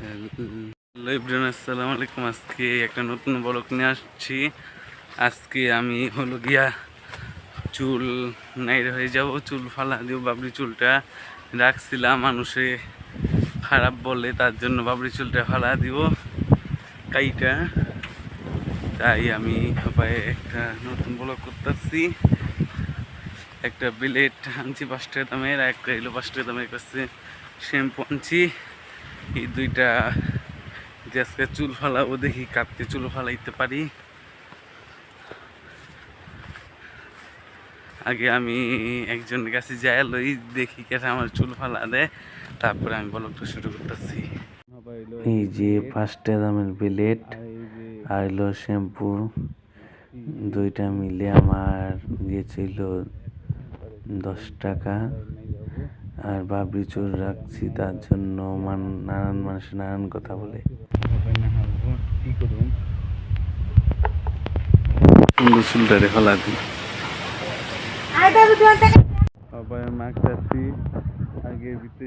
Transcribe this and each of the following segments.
Hello আসসালামু আলাইকুম। আজকে একটা নতুন ব্লগ নিয়ে আসছি। আজকে আমি হলো গিয়া চুল নাইর হয়ে যাব, চুল ফালা দিব, বাবরি চুলটা রাখছিলাম। মানুষে খারাপ বলে, তার জন্য বাবরি চুলটা ফালা দিব, কাইটা। তাই আমি সবাই একটা নতুন ব্লগ করতেছি। একটা বিলেট আনছি পাঁচ টাকা দামের একটা এলো পাঁচ টাকা দামের কাছে শ্যাম্পু আনছি। এই দুইটা যে আজকে চুল ফালাবো, দেখি কাটতে চুল ফালাইতে পারি। আগে আমি একজনের কাছে যাই লই, দেখি কেটে আমার চুল ফালা দেয়। তারপরে আমি ব্লগটা শুরু করতেছি। এই যে পাঁচটা দামের বিলেট আর শ্যাম্পু দুইটা মিলে আমার গিয়েছিল দশ টাকা। আর বাবরি চুল রাখছি তার জন্য মান, নানান মানুষ নানান কথা বলে।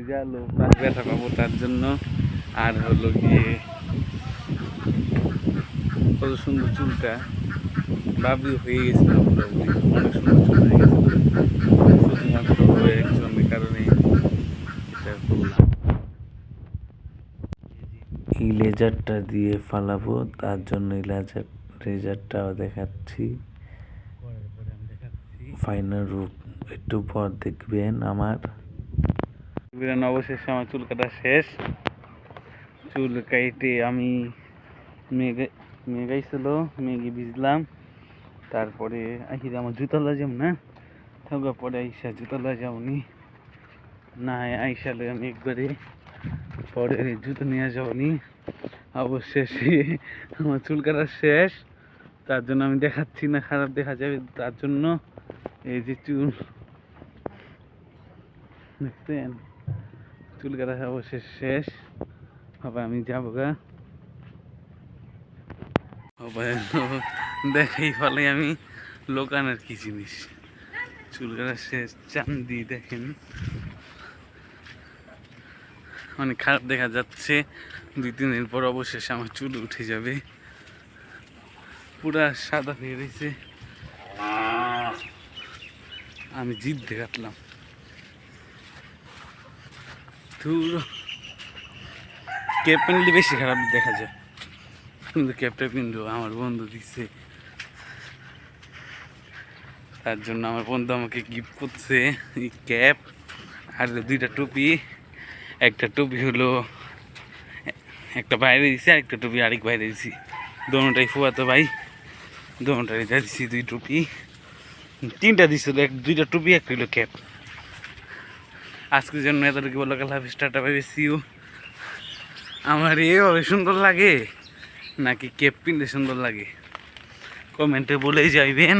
যালো তার জন্য। আর হলো গিয়ে কত সুন্দর চুলটা। বাবি হয়ে গেছিল অনেক সুন্দর চুল হয়ে গেছিল শুধুমাত্র ওই এই লেজারটা দিয়ে ফালাবো, তার জন্য এই লেজার লেজারটাও দেখাচ্ছি। ফাইনাল রূপ, একটু পর দেখবেন আমার। বিরান অবশেষে আমার চুল কাটা শেষ। চুল কাইটে আমি মেঘে মেঘাইছিল মেঘে ভিজলাম। তারপরে আহিরে আমার জুতলা যাম না? থাকা পরে আইসা জুতলা যাবনি না আইসালে আমি একবারে পরে জুতো নিয়ে যাবনি অবশেষে আমার চুল কাটা শেষ। তার জন্য আমি দেখাচ্ছি না, খারাপ দেখা যাবে, তার জন্য এই যে চুল। দেখছেন? চুল কাটা অবশেষ শেষ। হবে, আমি যাব গা। দেখাই ফলে আমি লোকানের কি জিনিস। চুল কাটা শেষ, চান্দি দেখেন। অনেক খারাপ দেখা যাচ্ছে। দুই তিন দিন পর অবশেষে আমার চুল উঠে যাবে। পুরা সাদা হয়ে রয়েছে। আমি জিদ দেখাতলাম ধুর। ক্যাপ বেশি খারাপ দেখা যায়। কিন্তু ক্যাপটা আমার বন্ধু দিচ্ছে তার জন্য আমার বন্ধু আমাকে গিফট করছে। এই ক্যাপ আর দুইটা টুপি। একটা টুপি হলো, একটা বাইরে দিছি আর একটা টুপি আরেক বাইরে দিছি। দোনোটাই ফুয়াতো ভাই। দোনোটাই দিছি, দুই টুপি। তিনটা দিছিল এক, দুইটা টুপি, একটা হলো ক্যাপ আজকের জন্য এতটুকু বলো কাল হাফিজ, টাটা পাবে সিউ আমার এভাবে সুন্দর লাগে, নাকি ক্যাপ পিনলে সুন্দর লাগে? কমেন্টে বলেই যাইবেন।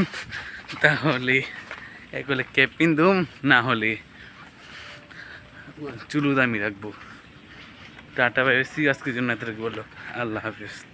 তাহলে এক হলে ক্যাপ পিনদুম, না হলে চুলু দামি রাখব। টাটা ভাই সি আজকের জন্য এত বলো। আল্লাহ হাফিজ।